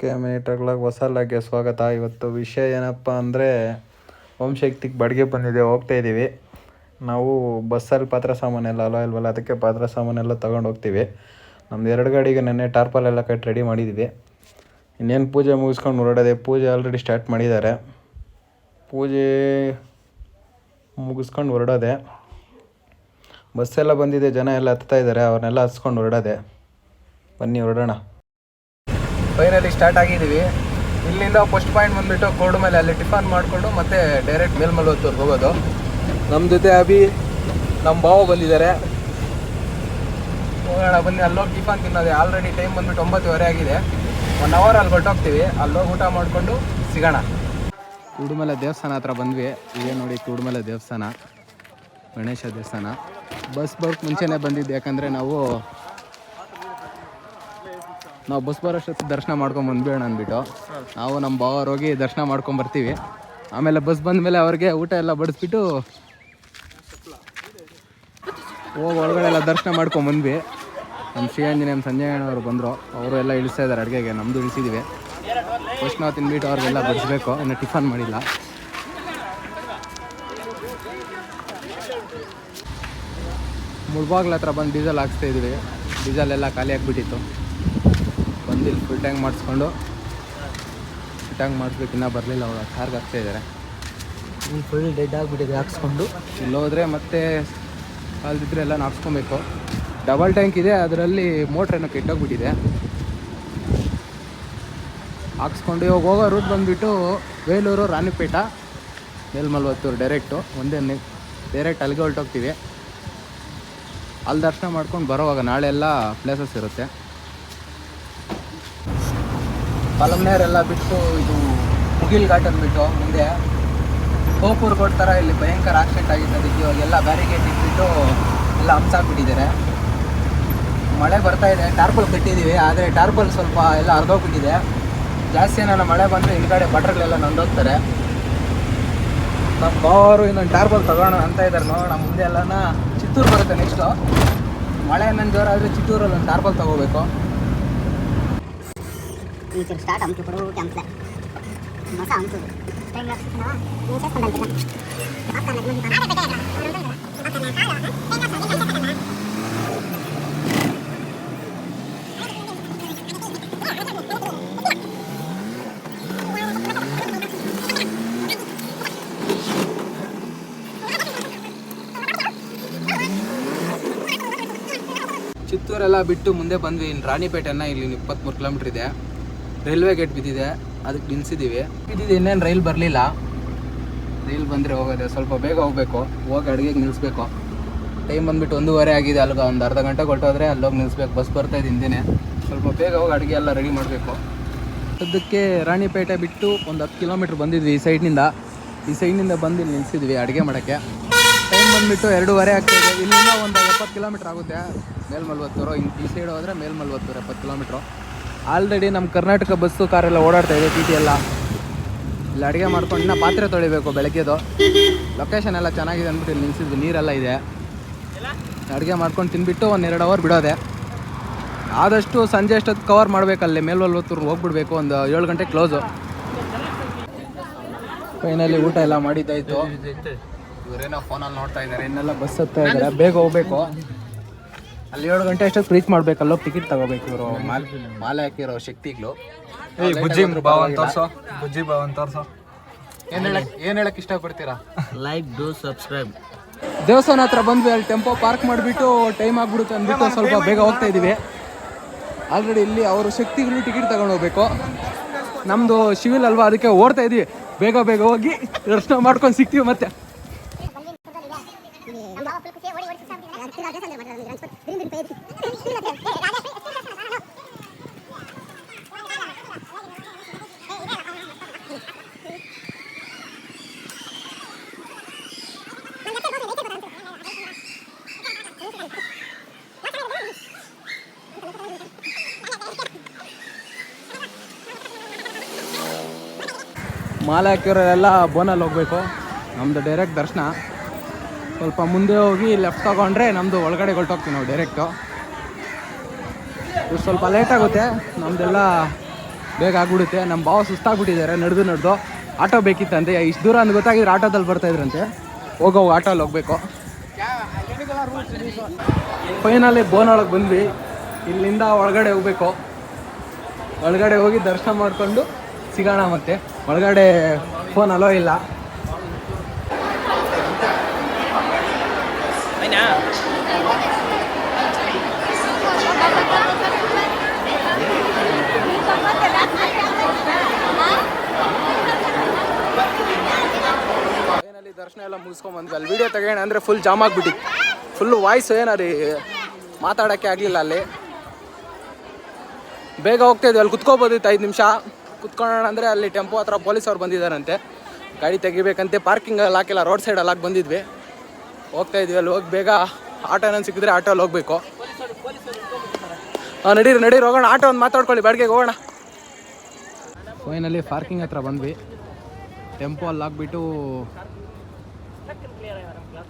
K ಹೊಸ ಲಾಗ್ಗೆ ಸ್ವಾಗತ. ಇವತ್ತು ವಿಷಯ ಏನಪ್ಪ ಅಂದರೆ, ಓಂ ಶಕ್ತಿಗೆ ಬಾಡಿಗೆ ಬಂದಿದೆ, ಹೋಗ್ತಾ ಇದ್ದೀವಿ ನಾವು ಬಸ್ಸಲ್ಲಿ ಪಾತ್ರ ಸಾಮಾನೆಲ್ಲ ಅಲೋ ಇಲ್ವಲ್ಲ, ಅದಕ್ಕೆ ಪಾತ್ರ ಸಾಮಾನೆಲ್ಲ ತೊಗೊಂಡು ಹೋಗ್ತೀವಿ. ನಮ್ದು ಎರಡು ಗಾಡಿಗೆ ನೆನ್ನೆ ಟಾರ್ಪಲ್ ಎಲ್ಲ ಕಟ್ಟಿ ರೆಡಿ ಮಾಡಿದ್ದೀವಿ ಇನ್ನೇನು ಪೂಜೆ ಮುಗಿಸ್ಕೊಂಡು ಹೊರಡೋದೆ, ಪೂಜೆ ಆಲ್ರೆಡಿ ಸ್ಟಾರ್ಟ್ ಮಾಡಿದ್ದಾರೆ. ಪೂಜೆ ಮುಗಿಸ್ಕೊಂಡು ಹೊರಡೋದೆ. ಬಸ್ಸೆಲ್ಲ ಬಂದಿದೆ, ಜನ ಎಲ್ಲ ಹತ್ತಾ ಇದ್ದಾರೆ, ಅವ್ರನ್ನೆಲ್ಲ ಹಚ್ಕೊಂಡು ಹೊರಡೋದೆ. ಬನ್ನಿ, ಹೊರಡೋಣ. ಫೈನಲಿ ಸ್ಟಾರ್ಟ್ ಆಗಿದ್ದೀವಿ. ಇಲ್ಲಿಂದ ಫಸ್ಟ್ ಪಾಯಿಂಟ್ ಬಂದುಬಿಟ್ಟು ಕೋಡ್ ಮೇಲೆ ಅಲ್ಲಿ ಟಿಫನ್ ಮಾಡಿಕೊಂಡು ಮತ್ತೆ ಡೈರೆಕ್ಟ್ ಮೇಲ್ಮಲ್ವತ್ತೂರ್ಗೆ ಹೋಗೋದು. ನಮ್ಮ ಜೊತೆ ಅಭಿ ನಮ್ಮ ಭಾವ ಬಂದಿದ್ದಾರೆ. ಹೋಗೋಣ, ಬನ್ನಿ. ಅಲ್ಲೋಗಿ ಟಿಫನ್ ತಿನ್ನೋದೆ. ಆಲ್ರೆಡಿ ಟೈಮ್ ಬಂದ್ಬಿಟ್ಟು ಒಂಬತ್ತುವರೆ ಆಗಿದೆ. ಒನ್ ಅವರ್ ಅಲ್ಲಿ ಹೊರಟೋಗ್ತೀವಿ. ಅಲ್ಲೋಗಿ ಊಟ ಮಾಡಿಕೊಂಡು ಸಿಗೋಣ. ಕೂಡುಮಲೆ ದೇವಸ್ಥಾನ ಹತ್ರ ಬಂದ್ವಿ. ಇದೇ ನೋಡಿ ಕೂಡುಮಲೆ ದೇವಸ್ಥಾನ. ಗಣೇಶ ದೇವಸ್ಥಾನ. ಬಸ್ ಬರೋಕ್ಕೆ ಮುಂಚೆನೇ ಬಂದಿದ್ದು ಯಾಕಂದರೆ ನಾವು ನಾವು ಬಸ್ ಬರೋಷ್ಟೊತ್ತು ದರ್ಶನ ಮಾಡ್ಕೊಂಡು ಬಂದ್ಬೇಡ ಅಂದ್ಬಿಟ್ಟು. ನಾವು ನಮ್ಮ ಬಾವರು ಹೋಗಿ ದರ್ಶನ ಮಾಡ್ಕೊಂಡು ಬರ್ತೀವಿ. ಆಮೇಲೆ ಬಸ್ ಬಂದ ಮೇಲೆ ಅವ್ರಿಗೆ ಊಟ ಎಲ್ಲ ಬಡಿಸ್ಬಿಟ್ಟು ಹೋಗಿ ಒಳಗಡೆ ಎಲ್ಲ ದರ್ಶನ ಮಾಡ್ಕೊಂಡು ಬಂದ್ವಿ. ನಮ್ಮ ಶ್ರೀಆಂಜನೇಯ ಸಂಜಯ್ ಅವರು ಬಂದರು. ಅವರು ಎಲ್ಲ ಇಳಿಸ್ತಾ ಇದ್ದಾರೆ ಅಡುಗೆಗೆ ನಮ್ಮದು ಇಳಿಸಿದ್ವಿ. ಫಸ್ಟ್ ನಾವು ತಿಂದ್ಬಿಟ್ಟು ಅವ್ರಿಗೆಲ್ಲ ಬಡಿಸ್ಬೇಕು, ಇನ್ನು ಟಿಫನ್ ಮಾಡಿಲ್ಲ. ಮುಳ್ಬಾಗ್ಲ ಹತ್ರ ಬಂದು ಡೀಸೆಲ್ ಹಾಕ್ಸ್ತಾ ಇದ್ವಿ. ಡೀಸೆಲ್ ಎಲ್ಲ ಖಾಲಿ ಆಗಿಬಿಟ್ಟಿತ್ತು. ಇಲ್ಲಿ ಫುಲ್ ಟ್ಯಾಂಕ್ ಮಾಡಿಸ್ಕೊಂಡು ಫುಲ್ ಟ್ಯಾಂಕ್ ಮಾಡಿಸ್ಬೇಕು ಇನ್ನೂ ಬರಲಿಲ್ಲ ಅವರು ಕಾರ್ಗೆ ಹಾಕ್ತಾ ಇದ್ದಾರೆ ಇಲ್ಲಿ ಫುಲ್ ಡೆಡ್ ಆಗಿಬಿಟ್ಟಿದೆ ಹಾಕ್ಸ್ಕೊಂಡು. ಇಲ್ಲೋದ್ರೆ ಹೋದರೆ ಮತ್ತೆ ಕಾಲ್ದಿದ್ರೆ ಎಲ್ಲ ಹಾಕ್ಸ್ಕೊಬೇಕು ಡಬಲ್ ಟ್ಯಾಂಕ್ ಇದೆ ಅದರಲ್ಲಿ ಮೋಟ್ರ್ ಏನೋ ಕೆಟ್ಟೋಗ್ಬಿಟ್ಟಿದೆ. ಹಾಕ್ಸ್ಕೊಂಡು ಇವಾಗ ಹೋಗೋ ರೂಟ್ ಬಂದುಬಿಟ್ಟು ಬೇಲೂರು ರಾಣಿಪೇಟ ಮೇಲ್ಮಲ್ವತ್ತೂರು ಡೈರೆಕ್ಟು ಒಂದೇ ಡೈರೆಕ್ಟ್ ಅಲ್ಲಿಗೆ ಹೊರಟೋಗ್ತೀವಿ. ಅಲ್ಲಿ ದರ್ಶನ ಮಾಡ್ಕೊಂಡು ಬರೋವಾಗ ನಾಳೆ ಎಲ್ಲ ಪ್ಲೇಸಸ್ ಇರುತ್ತೆ. ಪಲಮ್ನೇರೆಲ್ಲ ಬಿಟ್ಟು ಇದು ಮುಗಿಲ್ ಘಾಟ್ ಅಂದ್ಬಿಟ್ಟು ಮುಂದೆ ಕೋಟ್ ಥರ ಇಲ್ಲಿ ಭಯಂಕರ ಆಕ್ಸಿಡೆಂಟ್ ಆಗಿದೆ ಅದಕ್ಕೆ ಇವಾಗೆಲ್ಲ ಬ್ಯಾರಿಗೇಡ್ ಇಟ್ಬಿಟ್ಟು ಎಲ್ಲ ಹಂಸಾಕ್ಬಿಟ್ಟಿದ್ದಾರೆ ಮಳೆ ಬರ್ತಾ ಇದೆ. ಟಾರ್ಪಲ್ ಕಟ್ಟಿದ್ದೀವಿ ಆದರೆ ಟಾರ್ಪಲ್ ಸ್ವಲ್ಪ ಎಲ್ಲ ಹರಿದೋಗ್ಬಿಟ್ಟಿದೆ. ಜಾಸ್ತಿ ಏನಾರ ಮಳೆ ಬಂದರೆ ಹಿಂದ್ಗಡೆ ಬಟ್ರಗಳೆಲ್ಲ ನಂದೋಗ್ತಾರೆ. ನಮ್ಮ ಬಾವರು ಇನ್ನೊಂದು ಟಾರ್ಪಲ್ ತಗೋಣ ಅಂತ ಇದ್ದಾರೆ ನೋಡೋಣ. ಮುಂದೆ ಎಲ್ಲನ ಚಿತ್ತೂರು ಬರುತ್ತೆ ನೆಕ್ಸ್ಟು ಮಳೆ ಇನ್ನೊಂದು ಜೋರಾದರೆ ಚಿತ್ತೂರಲ್ಲಿ ಒಂದು ಟಾರ್ಪಲ್ ತಗೋಬೇಕು. ಹಂಪು ఇప్పుడు ಚಿತ್ತೂರೆಲ್ಲ ಬಿಟ್ಟು ಮುಂದೆ ಬಂದ್ವಿ. ಇನ್ನು ರಾಣಿಪೇಟೆನ ಇಲ್ಲಿ ಇಪ್ಪತ್ತ್ಮೂರು ಕಿಲೋಮೀಟ್ರ್ ಇದೆ. ರೈಲ್ವೆ ಗೇಟ್ ಬಿದ್ದಿದೆ, ಅದಕ್ಕೆ ನಿಲ್ಸಿದ್ದೀವಿ ಬಿದ್ದಿದೆ ಇನ್ನೇನು ರೈಲ್ ಬರಲಿಲ್ಲ. ರೈಲ್ ಬಂದರೆ ಹೋಗೋದೆ, ಸ್ವಲ್ಪ ಬೇಗ ಹೋಗಬೇಕು. ಹೋಗಿ ಅಡುಗೆಗೆ ನಿಲ್ಲಿಸ್ಬೇಕು ಟೈಮ್ ಬಂದ್ಬಿಟ್ಟು ಒಂದೂವರೆ ಆಗಿದೆ ಅಲ್ಲಿಗೆ ಒಂದು ಅರ್ಧ ಗಂಟೆ ಕೊಟ್ಟೋದ್ರೆ ಅಲ್ಲೋಗಿ ನಿಲ್ಲಿಸ್ಬೇಕು ಬಸ್ ಬರ್ತಾ ಹಿಂದೆನೇ ಸ್ವಲ್ಪ ಬೇಗ ಹೋಗಿ ಅಡುಗೆ ಎಲ್ಲ ರೆಡಿ ಮಾಡಬೇಕು. ಸದ್ಯಕ್ಕೆ ರಾಣಿಪೇಟೆ ಬಿಟ್ಟು ಒಂದು ಹತ್ತು ಕಿಲೋಮೀಟ್ರ್ ಬಂದಿದ್ವಿ ಈ ಸೈಡ್ನಿಂದ ಈ ಸೈಡ್ನಿಂದ ಬಂದು ಇಲ್ಲಿ ನಿಲ್ಸಿದ್ವಿ ಅಡುಗೆ ಮಾಡೋಕ್ಕೆ. ಟೈಮ್ ಬಂದುಬಿಟ್ಟು ಎರಡೂವರೆ ಆಗ್ತಾಯಿದೆ ಇಲ್ಲಿಂದ ಒಂದು ಎಪ್ಪತ್ತು ಕಿಲೋಮೀಟ್ರ್ ಆಗುತ್ತೆ. ಮೇಲ್ಮಲ್ವತ್ತೂರು ಈ ಸೈಡ್ ಹೋದರೆ ಮೇಲ್ಮಲ್ವತ್ತೂರು ಎಪ್ಪತ್ತು ಕಿಲೋಮೀಟ್ರು ಆಲ್ರೆಡಿ ನಮ್ಮ ಕರ್ನಾಟಕ ಬಸ್ಸು ಕಾರೆಲ್ಲ ಓಡಾಡ್ತಾ ಇದೆ, ಟಿ ಟಿ ಎಲ್ಲ. ಇಲ್ಲಿ ಅಡುಗೆ ಮಾಡ್ಕೊಂಡು ಇನ್ನೂ ಪಾತ್ರೆ ತೊಳಿಬೇಕು ಬೆಳಗ್ಗೆದು. ಲೊಕೇಶನ್ ಎಲ್ಲ ಚೆನ್ನಾಗಿದೆ ಅಂದ್ಬಿಟ್ಟು ಇಲ್ಲಿ ನಿಲ್ಸಿದ್ವಿ ನೀರೆಲ್ಲ ಇದೆ. ಅಡುಗೆ ಮಾಡ್ಕೊಂಡು ತಿನ್ಬಿಟ್ಟು ಒಂದು ಎರಡು ಅವರ್ ಬಿಡೋದೆ. ಆದಷ್ಟು ಸಂಜೆ ಅಷ್ಟೊತ್ತು ಕವರ್ ಮಾಡಬೇಕಲ್ಲಿ ಮೇಲ್ವಲ್ವತ್ತೂರು ಹೋಗ್ಬಿಡ್ಬೇಕು, ಒಂದು ಏಳು ಗಂಟೆ ಕ್ಲೋಸು ಫೈನಲಿ ಊಟ ಎಲ್ಲ ಮಾಡಿದ್ದಾಯಿತು. ಇವರೇನೋ ಫೋನಲ್ಲಿ ನೋಡ್ತಾ ಇದ್ದಾರೆ, ಇನ್ನೆಲ್ಲ ಬಸ್ ಹತ್ತಾ ಇದ್ದಾರೆ, ಬೇಗ ಹೋಗ್ಬೇಕು. ಅಲ್ಲಿ ಏಳು ಗಂಟೆ ಅಷ್ಟೊತ್ತು ರೀಚ್ ಮಾಡ್ಬೇಕಲ್ಲೋ ಟಿಕೆಟ್ ತಗೋಬೇಕು ಇವರು. ಮಾಲೆ ಮಾಲೆ ಹಾಕಿರೋ ಶಕ್ತಿಗಳು. ಬುಜ್ಜಿ ಭಾವನ್ ತೋರ್ಸೋ ಬುಜ್ಜಿ ಭಾವನ್ ತೋರ್ಸೋ ಏನ್ ಹೇಳಕ್ ಏನ್ ಹೇಳಕ್ ಇಷ್ಟಪಡ್ತೀರಾ? ಲೈಕ್ ಡೂ ಸಬ್ಸ್ಕ್ರೈಬ್ ದೇವಸ್ಥಾನ ಹತ್ರ ಬಂದ್ವಿ ಅಲ್ಲಿ ಟೆಂಪೋ ಪಾರ್ಕ್ ಮಾಡಿಬಿಟ್ಟು ಟೈಮ್ ಆಗ್ಬಿಡುತ್ತೆ ಅಂದ್ಬಿಟ್ಟು ಸ್ವಲ್ಪ ಬೇಗ ಹೋಗ್ತಾ ಇದೀವಿ. ಆಲ್ರೆಡಿ ಇಲ್ಲಿ ಅವರು ಶಕ್ತಿಗಳು ಟಿಕೆಟ್ ತಗೊಂಡು ಹೋಗ್ಬೇಕು. ನಮ್ಮದು ಶಿವಿಲ್ ಅಲ್ವಾ ಅದಕ್ಕೆ ಓಡ್ತಾ ಇದೀವಿ. ಬೇಗ ಬೇಗ ಹೋಗಿ ದರ್ಶನ ಮಾಡ್ಕೊಂಡು ಸಿಗ್ತೀವಿ ಮತ್ತೆ. ಮಾಲೆ ಹಾಕಿರೋರೆಲ್ಲ ಬೋನಲ್ಲಿ ಹೋಗಬೇಕು. ನಮ್ಮದು ಡೈರೆಕ್ಟ್ ದರ್ಶನ. ಸ್ವಲ್ಪ ಮುಂದೆ ಹೋಗಿ ಲೆಫ್ಟ್ ತಗೊಂಡ್ರೆ ನಮ್ಮದು ಒಳಗಡೆ ಹೊರಟೋಗ್ತೀವಿ ನಾವು ಡೈರೆಕ್ಟು ಇದು ಸ್ವಲ್ಪ ಲೇಟ್ ಆಗುತ್ತೆ. ನಮ್ಮದೆಲ್ಲ ಬೇಗ ಆಗ್ಬಿಡುತ್ತೆ. ನಮ್ಮ ಭಾವ ಸುಸ್ತಾಗ್ಬಿಟ್ಟಿದ್ದಾರೆ ನಡೆದು ನಡೆದು. ಆಟೋ ಬೇಕಿತ್ತಂತೆ. ಇಷ್ಟು ದೂರ ಅಂತ ಗೊತ್ತಾಗಿದ್ರೆ ಆಟೋದಲ್ಲಿ ಬರ್ತಾಯಿದ್ರಂತೆ ಹೋಗೋ ಆಟೋಲ್ಲಿ ಹೋಗ್ಬೇಕು. ಫೈನಲಿ ಬೋನೊಳಗೆ ಬಂದ್ವಿ. ಇಲ್ಲಿಂದ ಒಳಗಡೆ ಹೋಗ್ಬೇಕು. ಒಳಗಡೆ ಹೋಗಿ ದರ್ಶನ ಮಾಡಿಕೊಂಡು ಸಿಗೋಣ ಮತ್ತೆ. ಒಳಗಡೆ ಫೋನ್ ಅಲೋ ಇಲ್ಲ. ದರ್ಶನ ಎಲ್ಲ ಮುಗಿಸ್ಕೊಂಡ್ ಬಂದ್ವಿ. ಅಲ್ಲಿ ವಿಡಿಯೋ ತೆಗೋಣ ಅಂದರೆ ಫುಲ್ ಜಾಮ್ ಆಗಿಬಿಟ್ಟಿತ್ತು. ಫುಲ್ ವಾಯ್ಸ್ ಏನಾರಿ ರೀ ಮಾತಾಡೋಕ್ಕೆ ಆಗಲಿಲ್ಲ ಅಲ್ಲಿ. ಬೇಗ ಹೋಗ್ತಾ ಇದ್ವಿ. ಅಲ್ಲಿ ಕುತ್ಕೋಬೋದಿತ್ತು ಐದು ನಿಮಿಷ. ಕುತ್ಕೊಳ್ಳೋಣ ಅಂದರೆ ಅಲ್ಲಿ ಟೆಂಪೋ ಹತ್ರ ಪೊಲೀಸ್ ಅವ್ರು ಬಂದಿದ್ದಾರಂತೆ. ಗಾಡಿ ತೆಗಿಬೇಕಂತೆ ಪಾರ್ಕಿಂಗಲ್ಲಿ ಹಾಕಿಲ್ಲ ರೋಡ್ ಸೈಡಲ್ಲಿ ಹಾಕಿ ಬಂದಿದ್ವಿ. ಹೋಗ್ತಾ ಇದ್ವಿ, ಅಲ್ಲಿ ಹೋಗಿ ಬೇಗ ಆಟೋನ ಸಿಕ್ಕಿದ್ರೆ ಆಟೋಲ್ಲಿ ಹೋಗ್ಬೇಕು. ಹಾಂ, ನಡೀರಿ ನಡೀರಿ, ಹೋಗೋಣ, ಆಟೋ ಒಂದು ಮಾತಾಡ್ಕೊಳ್ಳಿ ಬಾಡಿಗೆಗೆ ಹೋಗೋಣ. ಫೈನಲಿ ಪಾರ್ಕಿಂಗ್ ಹತ್ರ ಬಂದ್ವಿ. ಟೆಂಪೋ ಅಲ್ಲಿ ಹಾಕ್ಬಿಟ್ಟು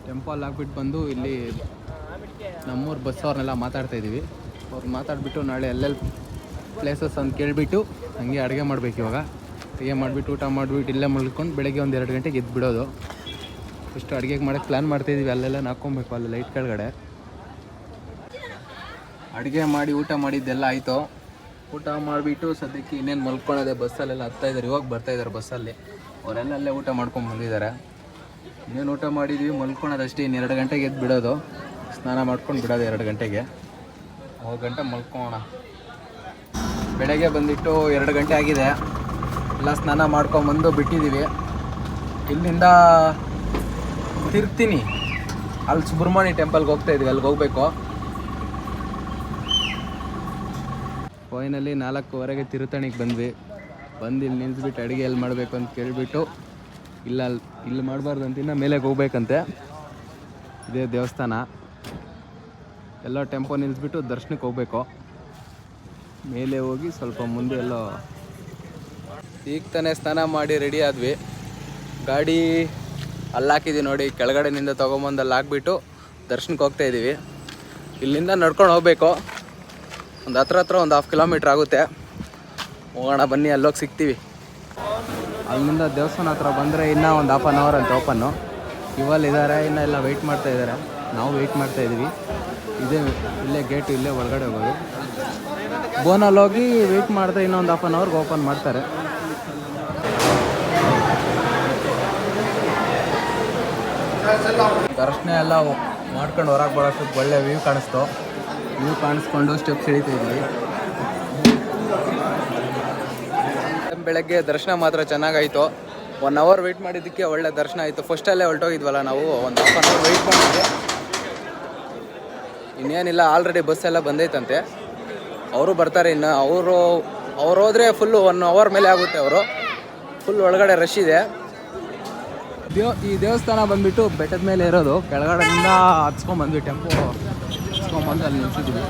ಟೆಂಪೋ ಅಲ್ಲಿ ಹಾಕ್ಬಿಟ್ಟು ಬಂದು ಇಲ್ಲಿ ನಮ್ಮೂರು ಬಸ್ ಅವ್ರನ್ನೆಲ್ಲ ಮಾತಾಡ್ತಾ ಇದ್ದೀವಿ. ಅವ್ರು ಮಾತಾಡಿಬಿಟ್ಟು ನಾಳೆ ಎಲ್ಲೆಲ್ಲಿ ಪ್ಲೇಸಸ್ ಅಂತ ಕೇಳಿಬಿಟ್ಟು ಹಂಗೆ ಅಡುಗೆ ಮಾಡಬೇಕು ಇವಾಗ. ಅಡುಗೆ ಮಾಡಿಬಿಟ್ಟು ಊಟ ಮಾಡಿಬಿಟ್ಟು ಇಲ್ಲೇ ಮಲ್ಕೊಂಡು ಬೆಳಗ್ಗೆ ಒಂದು ಎರಡು ಗಂಟೆಗೆ ಎದ್ದು ಬಿಡೋದು ಫಸ್ಟ್ ಅಡುಗೆಗೆ ಮಾಡೋಕ್ಕೆ ಪ್ಲ್ಯಾನ್ ಮಾಡ್ತಾಯಿದ್ದೀವಿ ಅಲ್ಲೆಲ್ಲ ನಾಕೊಬೇಕು ಅಲ್ಲಿ ಲೈಟ್ ಕೆಳಗಡೆ. ಅಡುಗೆ ಮಾಡಿ ಊಟ ಮಾಡಿದ್ದೆಲ್ಲ ಆಯಿತು. ಊಟ ಮಾಡಿಬಿಟ್ಟು ಸದ್ಯಕ್ಕೆ ಇನ್ನೇನು ಮಲ್ಕೊಳ್ಳೋದೆ ಬಸ್ಸಲ್ಲೆಲ್ಲ ಹತ್ತಾ ಇದ್ದಾರೆ ಇವಾಗ ಬರ್ತಾ ಇದ್ದಾರೆ ಬಸ್ಸಲ್ಲಿ ಅವರೆಲ್ಲ ಅಲ್ಲೇ ಊಟ ಮಾಡ್ಕೊಂಡು ಬಂದಿದ್ದಾರೆ. ಇನ್ನೇನು ಊಟ ಮಾಡಿದ್ವಿ. ಮಲ್ಕೊಳೋದು ಅಷ್ಟೇ. ಇನ್ನು ಎರಡು ಗಂಟೆಗೆ ಎದ್ದು ಬಿಡೋದು ಸ್ನಾನ ಮಾಡ್ಕೊಂಡು ಬಿಡೋದು ಎರಡು ಗಂಟೆಗೆ. ಮೂರು ಗಂಟೆ ಮಲ್ಕೋಣ ಬೆಳಗ್ಗೆ ಬಂದಿಟ್ಟು ಎರಡು ಗಂಟೆ ಆಗಿದೆ. ಎಲ್ಲ ಸ್ನಾನ ಮಾಡ್ಕೊಂಬಂದು ಬಿಟ್ಟಿದ್ದೀವಿ ಇಲ್ಲಿಂದ ತಿರ್ತೀನಿ ಅಲ್ಲಿ ಸುಬ್ರಹ್ಮಣ್ಯ ಟೆಂಪಲ್ಗೆ ಹೋಗ್ತಾ ಇದ್ದೀವಿ ಅಲ್ಲಿಗೆ ಹೋಗ್ಬೇಕು. ಫೈನಲಿ ನಾಲ್ಕೂವರೆಗೆ ತಿರುತಣಿಗೆ ಬಂದ್ವಿ. ಬಂದು ಇಲ್ಲಿ ನಿಲ್ಸ್ಬಿಟ್ಟು ಅಡುಗೆ ಎಲ್ಲಿ ಮಾಡಬೇಕು ಅಂತ ಕೇಳಿಬಿಟ್ಟು ಇಲ್ಲ ಅಲ್ಲಿ ಇಲ್ಲಿ ಮಾಡಬಾರ್ದು ಅಂತ ಇನ್ನು ಮೇಲೆಗೆ ಹೋಗ್ಬೇಕಂತೆ. ಇದೇ ದೇವಸ್ಥಾನ. ಎಲ್ಲ ಟೆಂಪೋ ನಿಲ್ಲಿಸ್ಬಿಟ್ಟು ದರ್ಶನಕ್ಕೆ ಹೋಗ್ಬೇಕು. ಮೇಲೆ ಹೋಗಿ ಸ್ವಲ್ಪ ಮುಂದೆ ಎಲ್ಲ ಈಗ ತಾನೇ ಸ್ನಾನ ಮಾಡಿ ರೆಡಿ ಆದ್ವಿ. ಗಾಡಿ ಅಲ್ಲಿ ಹಾಕಿದ್ವಿ ನೋಡಿ ಕೆಳಗಡೆನಿಂದ ತೊಗೊಂಬಂದು ಅಲ್ಲಿ ಹಾಕ್ಬಿಟ್ಟು ದರ್ಶನಕ್ಕೆ ಹೋಗ್ತಾ ಇದ್ದೀವಿ. ಇಲ್ಲಿಂದ ನಡ್ಕೊಂಡು ಹೋಗ್ಬೇಕು. ಒಂದು ಹತ್ರ ಹತ್ರ ಒಂದು ಹಾಫ್ ಕಿಲೋಮೀಟ್ರ್ ಆಗುತ್ತೆ. ಹೋಗೋಣ ಬನ್ನಿ ಅಲ್ಲೋಗಿ ಸಿಗ್ತೀವಿ. ಅಲ್ಲಿಂದ ದೇವಸ್ಥಾನ ಹತ್ರ ಬಂದರೆ ಇನ್ನೂ ಒಂದು ಹಾಫ್ ಅನ್ ಅವರ್ ಅಂತ ಓಪನ್ನು ಇವಲ್ಲಿ ಇದ್ದಾರೆ ಇನ್ನೂ ಎಲ್ಲ ವೆಯ್ಟ್ ಮಾಡ್ತಾ ಇದ್ದಾರೆ ನಾವು ವೆಯ್ಟ್ ಮಾಡ್ತಾ ಇದ್ದೀವಿ. ಇದೇ ಇಲ್ಲೇ ಗೇಟು ಇಲ್ಲೇ ಒಳಗಡೆ ಹೋಗೋದು. ಬೋನಲ್ಲಿ ಹೋಗಿ ವೆಯ್ಟ್ ಮಾಡ್ತಾ ಇನ್ನೊಂದು ಹಾಫ್ ಆನ್ ಅವರ್ಗೆ ಓಪನ್ ಮಾಡ್ತಾರೆ. ದರ್ಶನ ಎಲ್ಲ ಮಾಡ್ಕೊಂಡು ಹೊರಗೆ ಬರೋಷ್ಟಕ್ಕೆ ಒಳ್ಳೆ ವ್ಯೂ ಕಾಣಿಸ್ತು. ವ್ಯೂ ಕಾಣಿಸ್ಕೊಂಡು ಸ್ಟೆಪ್ಸ್ ಇಳಿತಾ ಇದ್ವಿ ಬೆಳಗ್ಗೆ ದರ್ಶನ ಮಾತ್ರ ಚೆನ್ನಾಗಾಯಿತು. ಒನ್ ಅವರ್ ವೆಯ್ಟ್ ಮಾಡಿದ್ದಕ್ಕೆ ಒಳ್ಳೆ ದರ್ಶನ ಆಯಿತು. ಫಸ್ಟಲ್ಲೇ ಹೊರಟೋಗಿದ್ವಲ್ಲ ನಾವು ಒಂದು ಹಾಫ್ ಆನ್ ಅವರ್ ವೆಯ್ಟ್ ಮಾಡಿದ್ವಿ. ಇನ್ನೇನಿಲ್ಲ ಆಲ್ರೆಡಿ ಬಸ್ ಎಲ್ಲ ಬಂದೈತಂತೆ. ಅವರು ಬರ್ತಾರೆ ಇನ್ನು. ಅವರು, ಅವ್ರು ಹೋದ್ರೆ ಫುಲ್ಲು ಒನ್ ಅವರ್ ಮೇಲೆ ಆಗುತ್ತೆ ಅವರು. ಫುಲ್ ಒಳಗಡೆ ರಶ್ ಇದೆ. ದೇವ್, ಈ ದೇವಸ್ಥಾನ ಬಂದ್ಬಿಟ್ಟು ಬೆಟ್ಟದ ಮೇಲೆ ಇರೋದು, ಕೆಳಗಡೆಯಿಂದ ಹತ್ಸ್ಕೊಂಬಂದ್ವಿ ಟೆಂಪೋ ಹತ್ಸ್ಕೊಂಬಂದು ಅಲ್ಲಿ ನಿಲ್ಸಿದ್ವಿ